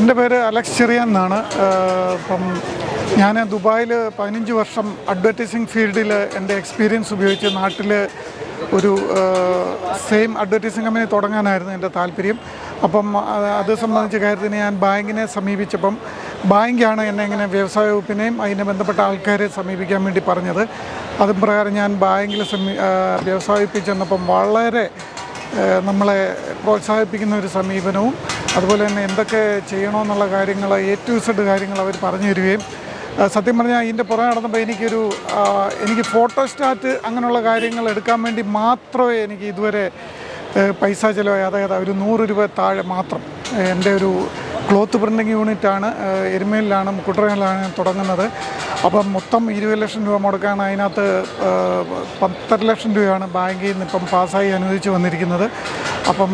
എന്റെ പേര് അലക്സ് ചെറിയ എന്നാണ്. ഇപ്പം ഞാൻ ദുബായിൽ പതിനഞ്ച് വർഷം അഡ്വർടൈസിങ് ഫീൽഡിൽ എന്റെ എക്സ്പീരിയൻസ് ഉപയോഗിച്ച് നാട്ടിൽ ഒരു സെയിം അഡ്വർടൈസിങ് കമ്പനി തുടങ്ങാനായിരുന്നു എന്റെ താല്പര്യം. അപ്പം അത് സംബന്ധിച്ച കാര്യത്തിന് ഞാൻ ബാങ്കിനെ സമീപിച്ചപ്പം ബാങ്കാണ് എന്നെ ഇങ്ങനെ വ്യവസായ വകുപ്പിനെയും അതിനെ ബന്ധപ്പെട്ട ആൾക്കാരെ സമീപിക്കാൻ വേണ്ടി പറഞ്ഞത്. അതും പ്രകാരം ഞാൻ ബാങ്കിൽ സമീ വ്യവസായ വകുപ്പിൽ ചെന്നപ്പം വളരെ നമ്മളെ പ്രോത്സാഹിപ്പിക്കുന്ന ഒരു സമീപനവും അതുപോലെ തന്നെ എന്തൊക്കെ ചെയ്യണമെന്നുള്ള കാര്യങ്ങൾ എ ടു സെഡ് കാര്യങ്ങൾ അവർ പറഞ്ഞു തരികയും സത്യം പറഞ്ഞാൽ ഇതിന്റെ പുറകെ നടന്നപ്പോൾ എനിക്കൊരു എനിക്ക് ഫോട്ടോസ്റ്റാറ്റ് അങ്ങനെയുള്ള കാര്യങ്ങൾ എടുക്കാൻ വേണ്ടി മാത്രമേ എനിക്ക് ഇതുവരെ പൈസ ചിലവായി. അതായത് ഒരു നൂറ് രൂപ താഴെ മാത്രം. എന്റെ ഒരു ക്ലോത്ത് പ്രിന്റിങ് യൂണിറ്റാണ് എരുമേലിലാണ് മുക്കുട്ടറയിലാണ് തുടങ്ങുന്നത്. അപ്പം മൊത്തം ഇരുപത് ലക്ഷം രൂപ മുടക്കാണ്. അതിനകത്ത് പത്തര ലക്ഷം രൂപയാണ് ബാങ്കിൽ നിന്ന് ഇപ്പം പാസ്സായി അനുവദിച്ച് വന്നിരിക്കുന്നത്. അപ്പം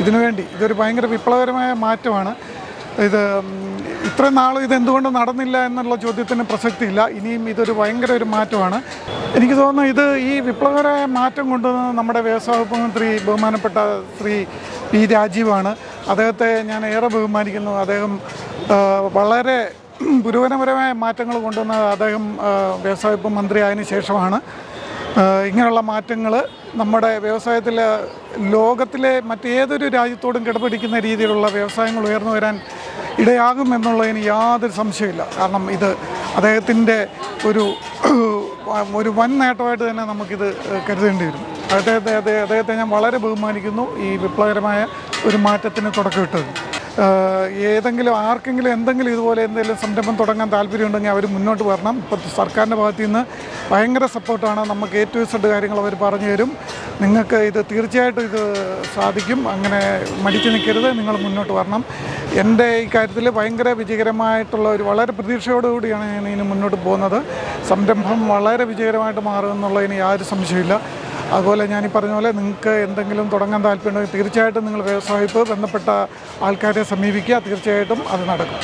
ഇതിനുവേണ്ടി ഇതൊരു ഭയങ്കര വിപ്ലവകരമായ മാറ്റമാണ്. ഇത് ഇത്ര ഇത്രയും നാളും ഇതെന്തുകൊണ്ട് നടന്നില്ല എന്നുള്ള ചോദ്യത്തിന് പ്രസക്തിയില്ല. ഇനിയും ഇതൊരു ഭയങ്കര ഒരു മാറ്റമാണ്. എനിക്ക് തോന്നുന്നു ഇത് ഈ വിപ്ലവകരമായ മാറ്റം കൊണ്ടുവന്നത് നമ്മുടെ വ്യവസായ വകുപ്പ് മന്ത്രി ബഹുമാനപ്പെട്ട ശ്രീ പി രാജീവാണ്. അദ്ദേഹത്തെ ഞാൻ ഏറെ ബഹുമാനിക്കുന്നു. അദ്ദേഹം വളരെ പുരോഗമനപരമായ മാറ്റങ്ങൾ കൊണ്ടുവന്ന അദ്ദേഹം വ്യവസായവകുപ്പ് വ്യവസായ വകുപ്പ് മന്ത്രി ആയതിനു ശേഷമാണ്. ഇങ്ങനെയുള്ള മാറ്റങ്ങൾ നമ്മുടെ വ്യവസായത്തിൽ ലോകത്തിലെ മറ്റേതൊരു രാജ്യത്തോടും കിടപിടിക്കുന്ന രീതിയിലുള്ള വ്യവസായങ്ങൾ ഉയർന്നു വരാൻ ഇടയാകും എന്നുള്ളതിന് യാതൊരു സംശയമില്ല കാരണം ഇത് അദ്ദേഹത്തിന്റെ ഒരു ഒരു വൻ നേട്ടമായിട്ട് തന്നെ നമുക്കിത് കരുതേണ്ടി വരും. അദ്ദേഹത്തെ അദ്ദേഹത്തെ ഞാൻ വളരെ ബഹുമാനിക്കുന്നു. ഈ വിപ്ലവകരമായ ഒരു മാറ്റത്തിന് തുടക്കമിട്ടത് ഏതെങ്കിലും ആർക്കെങ്കിലും എന്തെങ്കിലും ഇതുപോലെ എന്തെങ്കിലും സംരംഭം തുടങ്ങാൻ താല്പര്യമുണ്ടെങ്കിൽ അവർ മുന്നോട്ട് വരണം. ഇപ്പോൾ സർക്കാരിന്റെ ഭാഗത്തു നിന്ന് ഭയങ്കര സപ്പോർട്ടാണ്. നമുക്ക് എ ടു ഇസഡ് കാര്യങ്ങൾ അവർ പറഞ്ഞു തരും. നിങ്ങൾക്ക് ഇത് തീർച്ചയായിട്ടും ഇത് സാധിക്കും. അങ്ങനെ മടിച്ചു നിൽക്കരുത്. നിങ്ങൾ മുന്നോട്ട് വരണം. എന്റെ ഈ കാര്യത്തിൽ ഭയങ്കര വിജയകരമായിട്ടുള്ള ഒരു വളരെ പ്രതീക്ഷയോടുകൂടിയാണ് ഞാൻ ഇതിന് മുന്നോട്ട് പോകുന്നത്. സംരംഭം വളരെ വിജയകരമായിട്ട് മാറുമെന്നുള്ളതിന് യാതൊരു സംശയമില്ല അതുപോലെ ഞാൻ ഈ പറഞ്ഞ പോലെ നിങ്ങൾക്ക് എന്തെങ്കിലും തുടങ്ങാൻ താല്പര്യമുണ്ടെങ്കിൽ തീർച്ചയായിട്ടും നിങ്ങൾ വ്യവസായിപ്പ് ബന്ധപ്പെട്ട ആൾക്കാരെ സമീപിക്കുക. തീർച്ചയായിട്ടും അത് നടക്കും.